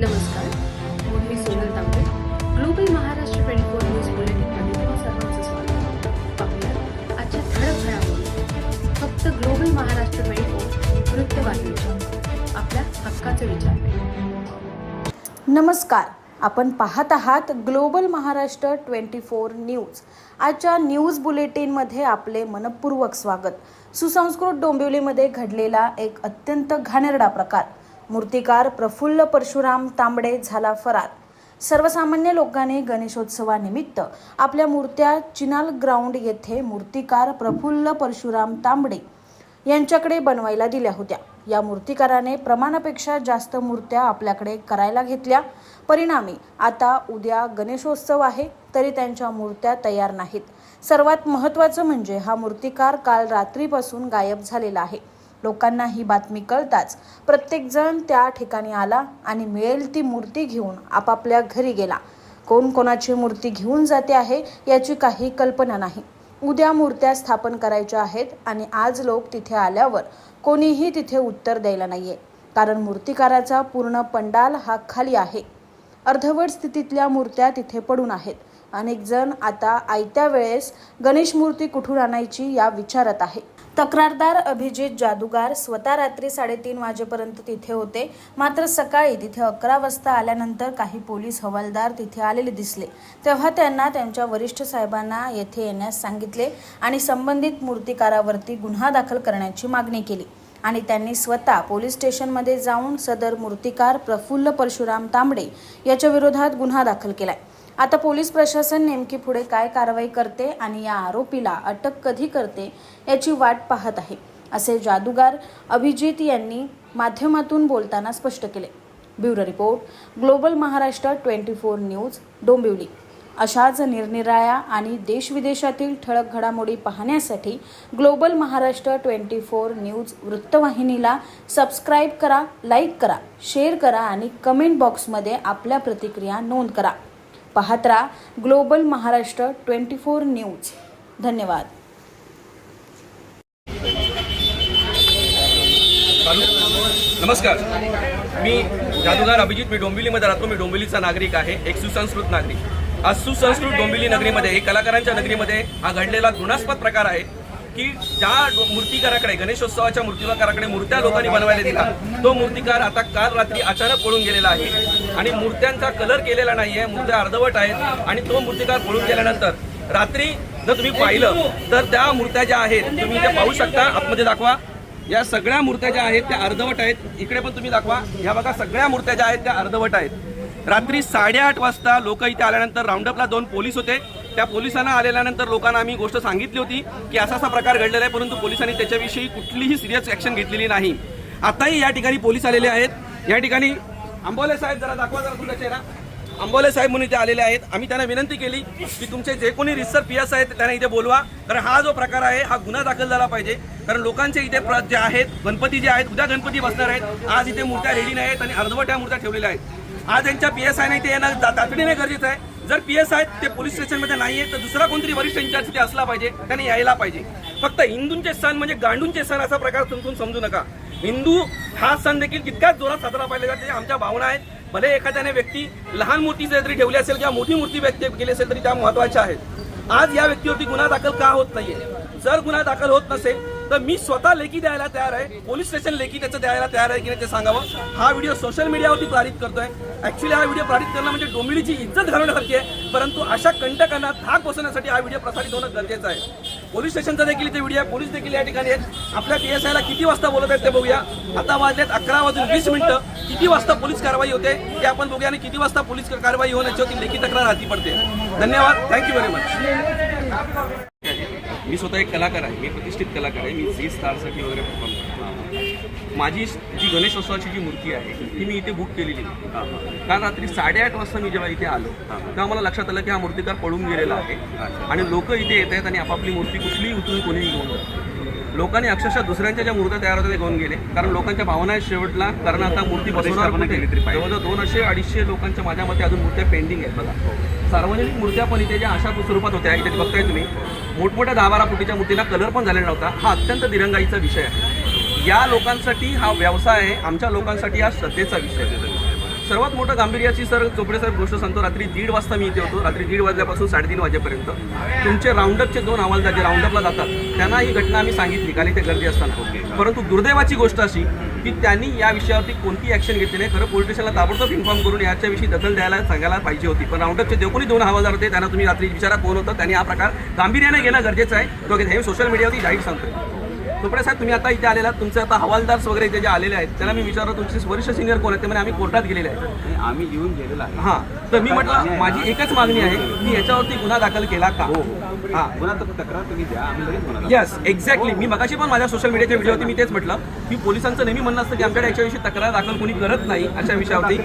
नमस्कार मी Sonal Tambe global Maharashtra twenty four news बुलेटिनमध्ये तुम्हा सर्वांचं स्वागत पाहूया आजच्या ठळक घडामोडी. फक्त ग्लोबल महाराष्ट्र ट्वेंटी फोर वृत्तवाहिनीच्या आपल्या हक्काचे विचार नमस्कार आपण पाहत आहात global Maharashtra twenty four news आजच्या न्यूज बुलेटिनमध्ये आपले मनपूर्वक स्वागत. सुसंस्कृत डोंबिवलीमध्ये घडलेला एक अत्यंत घाणेरडा प्रकार. मूर्तिकार प्रफुल्ल परशुराम तांबडे झाला फरार. सर्वसामान्य लोकांनी गणेशोत्सवानिमित्त आपल्या मूर्त्या चिनाल ग्राउंड येथे मूर्तिकार प्रफुल्ल परशुराम तांबडे यांच्याकडे बनवायला दिल्या होत्या. या मूर्तिकाराने प्रमाणापेक्षा जास्त मूर्त्या आपल्याकडे करायला घेतल्या. परिणामी आता उद्या गणेशोत्सव आहे तरी त्यांच्या मूर्त्या तयार नाहीत. सर्वात महत्त्वाचं म्हणजे हा मूर्तिकार काल रात्रीपासून गायब झालेला आहे. लोकांना ही बातमी कळताच प्रत्येकजण त्या ठिकाणी आला आणि मिळेल ती मूर्ती घेऊन आपापल्या घरी गेला. कोण कोणाची मूर्ती घेऊन जाते आहे याची काही कल्पना नाही. उद्या मूर्त्या स्थापन करायच्या आहेत आणि आज लोक तिथे आल्यावर कोणीही तिथे उत्तर द्यायला नाहीये. कारण मूर्तिकाराचा पूर्ण पंडाल हा खाली आहे. अर्धवट स्थितीतल्या मूर्त्या तिथे पडून आहेत. अनेक जण आता आयत्या वेळेस गणेश मूर्ती कुठून आणायची या विचारत आहे. तक्रारदार अभिजित जादूगार स्वतः रात्री साडेतीन वाजेपर्यंत तिथे होते. मात्र सकाळी तिथे अकरा वाजता आल्यानंतर काही पोलीस हवालदार तिथे आलेले दिसले. तेव्हा त्यांना त्यांच्या वरिष्ठ साहेबांना येथे येण्यास सांगितले आणि संबंधित मूर्तिकारावरती गुन्हा दाखल करण्याची मागणी केली. आणि त्यांनी स्वतः पोलीस स्टेशनमध्ये जाऊन सदर मूर्तिकार प्रफुल्ल परशुराम तांबडे याच्या विरोधात गुन्हा दाखल केलाय. आता पोलीस प्रशासन नेमकी पुढे काय कारवाई करते आणि या आरोपीला अटक कधी करते याची वाट पाहत आहे असे जादूगार अभिजित यांनी माध्यमातून बोलताना स्पष्ट केले. Bureau report global Maharashtra twenty four news Dombivli. अशाच निरनिराळ्या आणि देशविदेशातील ठळक घडामोडी पाहण्यासाठी global Maharashtra twenty four news वृत्तवाहिनीला सबस्क्राईब करा लाईक करा शेअर करा आणि कमेंट बॉक्समध्ये आपल्या प्रतिक्रिया नोंद करा. पाहत राहा. Global Maharashtra twenty four news. धन्यवाद. नमस्कार. मी जादूगार अभिजित मी डोंबिवलीमध्ये राहतो. मी डोंबिवलीचा नागरिक आहे एक सुसंस्कृत नागरिक. आज सुसंस्कृत डोंबिवली नगरीमध्ये एक कलाकारांच्या नगरीमध्ये हा घडलेला घृणास्पद प्रकार आहे. की ज्या मूर्तिकाराकडे गणेशोत्सवाच्या मूर्तिकाराकडे मूर्त्या लोकांनी बनवायला दिला तो मूर्तिकार आता काल रात्री अचानक पळून गेलेला आहे. आणि मूर्त्यांचा कलर केलेला नाहीये मूर्त्या अर्धवट आहेत आणि तो मूर्तिकार पळून गेल्यानंतर रात्री जर तुम्ही पाहिलं तर त्या मूर्त्या ज्या आहेत तुम्ही त्या पाहू शकता. आतमध्ये दाखवा. या सगळ्या मूर्त्या ज्या आहेत त्या अर्धवट आहेत. इकडे पण तुम्ही दाखवा. ह्या बघा सगळ्या मूर्त्या ज्या आहेत त्या अर्धवट आहेत. रात्री साडेआठ वाजता लोक इथे आल्यानंतर राऊंडअपला दोन पोलीस होते. त्या पोलिसांना आलेल्यानंतर लोकांना आम्ही गोष्ट सांगितली होती की असा असा प्रकार घडलेला आहे परंतु पोलिसांनी त्याच्याविषयी कुठलीही सिरियस ॲक्शन घेतलेली नाही. आताही या ठिकाणी पोलीस आलेले आहेत. या ठिकाणी आंबोले साहेब जरा दाखवा जरा तुमचा चेहरा. आंबोले साहेब म्हणून इथे आलेले आहेत. आम्ही त्यांना विनंती केली की तुमचे जे कोणी रिसर पी एस आहेत त्यांना इथे बोलवा. कारण हा जो प्रकार आहे हा गुन्हा दाखल झाला पाहिजे. कारण लोकांचे इथे प्र- जे आहेत गणपती जे आहेत उद्या गणपती बसणार आहेत. आज इथे मूर्त्या रेडी नाही आहेत आणि अर्धवट मूर्त्या ठेवलेल्या आहेत. आज यांच्या पी एस आय नाही ते येणं तातडीने गरजेचं आहे. जर पी एस आय ते पोलीस स्टेशनमध्ये नाही आहेत तर दुसरा कोणतरी वरिष्ठ इन्चार्ज तिथे असला पाहिजे त्याने यायला पाहिजे. फक्त हिंदूंचे सण म्हणजे गांडूंचे सण असा प्रकार तुमकून समजू नका. हिंदू हा सण देखील तितक्याच जोरात साजरा पाहिला जाते आमच्या भावना आहेत. भले एखाद्याने व्यक्ती लहान मूर्ती जरी ठेवली असेल किंवा मोठी मूर्ती व्यक्ती केली असेल तरी त्या महत्त्वाच्या आहेत. आज या व्यक्तीवरती गुन्हा दाखल का होत नाहीये? जर गुन्हा दाखल होत नसेल तर मी स्वतः लेखी द्यायला तयार आहे. पोलीस स्टेशन लेखी त्याचं द्यायला तयार आहे की नाही ते सांगावं. हा व्हिडिओ सोशल मीडियावरती प्रारित करतोय. ऍक्च्युली हा व्हिडिओ प्रारित करणं म्हणजे डोंबिवलीची इज्जत घालवण्यासारखी आहे. परंतु अशा कंटकांना धाक बसवण्यासाठी हा व्हिडिओ प्रसारित होणं गरजेचं आहे. पोलीस स्टेशनचा देखील इथे व्हिडिओ आहे. पोलीस देखील या ठिकाणी आहेत. आपल्या पी एस आयला किती वाजता बोलत आहेत ते बघूया. आता वाजलेत अकरा वाजून वीस मिनिटं. किती वाजता पोलीस कारवाई होते ते आपण बघूया आणि किती वाजता पोलीस कारवाई होऊन याच्यावरती लेखी तक्रार हाती पडते. धन्यवाद. थँक्यू व्हेरी मच मी स्वतः एक कलाकार आहे मी प्रतिष्ठित कलाकार आहे मी झी स्टारसाठी वगैरे परफॉर्म करतो. माझी जी गणेशोत्सवाची जी मूर्ती आहे ती मी इथे बुक केलेली. काल रात्री साडेआठ वाजता मी जेव्हा इथे आलो तेव्हा मला लक्षात आलं की हा मूर्तिकार पळून गेलेला आहे. आणि लोक इथे येत आहेत आणि आपापली मूर्ती कुठलीही उचलून कोणीही घेऊन लोकांनी अक्षरशः दुसऱ्यांच्या ज्या मूर्त्या तयार होत्या ते घेऊन गेले. कारण लोकांच्या भावना आहेत शेवटला कारण आता मूर्ती बसवणार कुठे? जवळजवळ दोनशे अडीचशे लोकांच्या माझ्या मते अजून मूर्त्या पेंडिंग आहेत बघा. सार्वजनिक मूर्त्या पण इथे ज्या अशा स्वरूपात होत्या इथे बघताय तुम्ही. मोठमोठ्या दहा बारा फुटीच्या मूर्तीला कलर पण झालेला नव्हता. हा अत्यंत दिरंगाईचा विषय आहे. या लोकांसाठी हा व्यवसाय आहे आमच्या लोकांसाठी हा श्रद्धेचा विषय आहे. सर्वात मोठं गांभीर्याची सर चोपडे साहेब गोष्ट सांगतो. रात्री दीड वाजता मी इथे होतो. रात्री दीड वाजल्यापासून साडेतीन वाजेपर्यंत. तुमचे राऊंडअपचे दोन हवालदार जे राऊंडअपला जातात त्यांना ही घटना आम्ही सांगितली काल इथे गर्दी असताना. परंतु दुर्दैवाची गोष्ट अशी की त्यांनी या विषयावरती कोणती ऍक्शन घेतली नाही. खरं पोलीस स्टेशनला ताबडतोब इन्फॉर्म करून याच्याविषयी दखल द्यायला सांगायला पाहिजे होती. पण राऊंडअपचे जे कोणी दोन हवालदार होते त्यांना तुम्ही रात्री विचारा कोण होतं त्यांनी हा प्रकार गांभीर्याने घेणं गरजेचं आहे. तो हे सोशल मीडियावरती जाहीर सांगतोय. चोपडे साहेब तुम्ही आता इथे आलेला तुमचे आता हवालदार वगैरे इथे जे आलेले आहेत त्यांना मी विचारलं तुमचे वरिष्ठ सिनियर कोण आहेत ते म्हणे आम्ही कोर्टात गेलेले आहेत. नाही, आम्ही येऊन गेलेलो आहे. हां तर मी म्हटलं माझी एकच मागणी आहे की याच्यावरती गुन्हा दाखल केला का? हो हां. गुन्हा तर तक्रार तुम्ही द्या येस एक्झॅक्टली मी मगाशी पण माझ्या सोशल मीडियाच्या व्हिडिओवरती मी तेच म्हटलं की पोलिसांचं नेहमी म्हणणं असतं की आमच्याकडे याच्याविषयी तक्रार दाखल कोणी करत नाही अशा विषयावरती.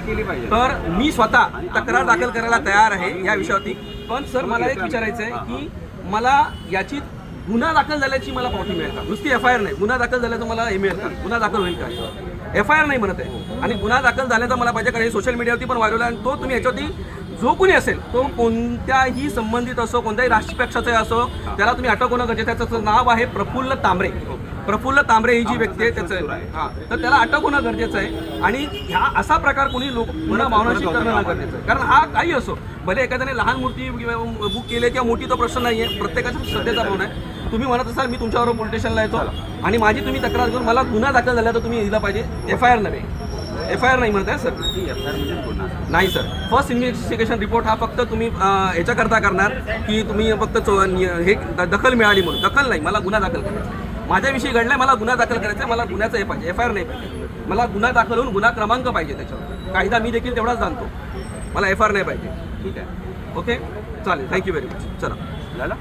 तर मी स्वतः तक्रार दाखल करायला तयार आहे या विषयावरती. पण सर मला एक विचारायचं आहे की मला याची गुन्हा दाखल झाल्याची मला पावती मिळेल का? नुसती एफ आय आर नाही. गुन्हा दाखल झाल्याचं मला हे मिळेल का? गुन्हा दाखल होईल का? एफ आय आर नाही म्हणत आहे. आणि गुन्हा दाखल झाल्याचा मला पाहिजे कारण हे सोशल मीडियावरती पण व्हायरल आणि तो तुम्ही याच्यावरती जो कोणी असेल तो कोणत्याही संबंधित असो कोणत्याही राष्ट्रीय पक्षाचा असो त्याला तुम्ही अटक होणं गरजेचं त्याचं नाव आहे प्रफुल्ल तांबरे. प्रफुल्ल तांबरे ही जी व्यक्ती आहे त्याचं हां. तर त्याला अटक होणं गरजेचं आहे. आणि ह्या असा प्रकार कोणी लोक पुन्हा भावनाशी करणं गरजेचं आहे. कारण हा काही असो भले एखाद्याने लहान मूर्ती बुक केली किंवा मोठी तो प्रश्न नाही आहे प्रत्येकाचा श्रद्धेचा भावना आहे तुम्ही म्हणत असाल मी तुमच्यावर पोलीस स्टेशनला येतो. आणि माझी तुम्ही तक्रार करून मला गुन्हा दाखल झाला तर तुम्ही दिला पाहिजे. एफ आय आर नव्हे. एफ आय आर नाही म्हणत आहे सर आर म्हणजे नाही सर. फर्स्ट इन्व्हेस्टिगेशन रिपोर्ट हा फक्त तुम्ही ह्याच्याकरता करणार की तुम्ही फक्त हे दखल मिळाली म्हणून. दखल नाही मला गुन्हा दाखल करायचा. माझ्याविषयी घडलाय मला गुन्हा दाखल करायचा आहे मला गुन्ह्याचं हे पाहिजे एफ आय आर नाही पाहिजे. मला गुन्हा दाखल होऊन गुन्हा क्रमांक पाहिजे त्याच्यावर. कायदा मी देखील तेवढाच जाणतो. मला एफ आय आर नाही पाहिजे. ठीक आहे. ओके चालेल. थँक्यू व्हेरी मच चला. झालं